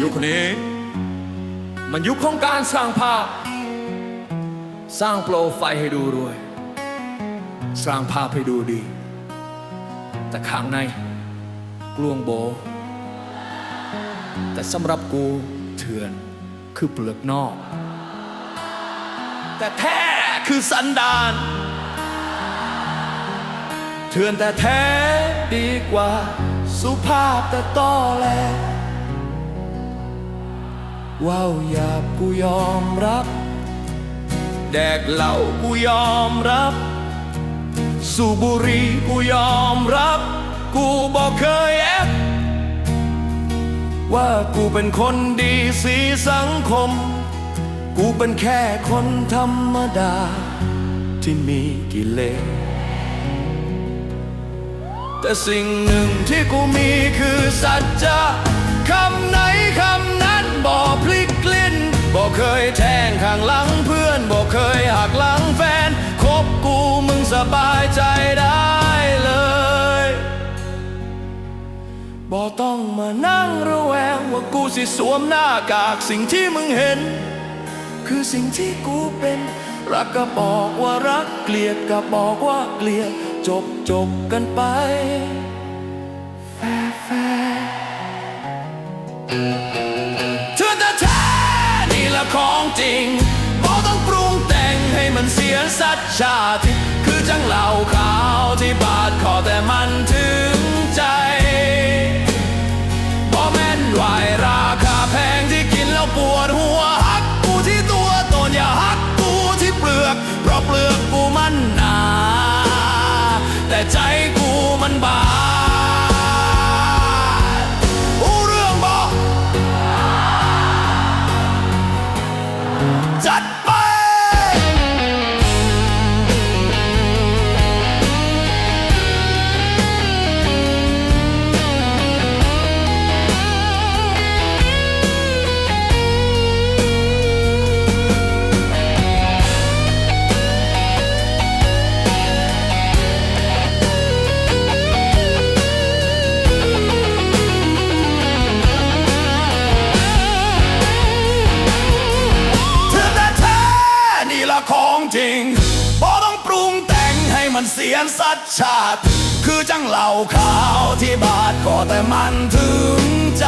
ยุคนนี้ มันยุคของการสร้างภาพ สร้างโปรไฟล์ให้ดูรวย สร้างภาพให้ดูดี แต่ข้างในกลวงโบ แต่สำหรับกูเถื่อนคือเปลือกนอก แต่แท้คือสันดานเถื่อนแต่แท้ดีกว่า สุภาพแต่ต้อแล ว้าวหยาบกูยอมรับ แดกเหล้ากูยอมรับ สูบบุหรีกูยอมรับ กูบอกเคยแอบว่ากูเป็นคนดีสีสังคม กูเป็นแค่คนธรรมดา ที่มีกิเลสแต่สิ่งหนึ่งที่กูมีคือสัจจะคำไหนคำ ข้างหลังเพื่อนบอกเคยหักหลังแฟน คบกูมึงสบายใจได้เลย บอกต้องมานั่งระแวงว่ากูสิสวมหน้ากากสิ่งที่มึงเห็น คือสิ่งที่กูเป็น รักก็บอกว่ารักเกลียดก็บอกว่าเกลียดจบจบกันไปแฟแฟ มันสัจชาติ คือจังเหล่าขาวที่บาดคอแต่มันถึงใจบอแม่นไหวราคาแพงที่กินแล้วปวดหัวหักกูที่ตัวตนอย่าหักกูที่เปลือก เพราะเปลือกกูมันหนา แต่ใจกูมันบาดเรื่องบอกจัด มันเสียนสัจชาติ คือจังเหล่าขาวที่บาดก็แต่มันถึงใจ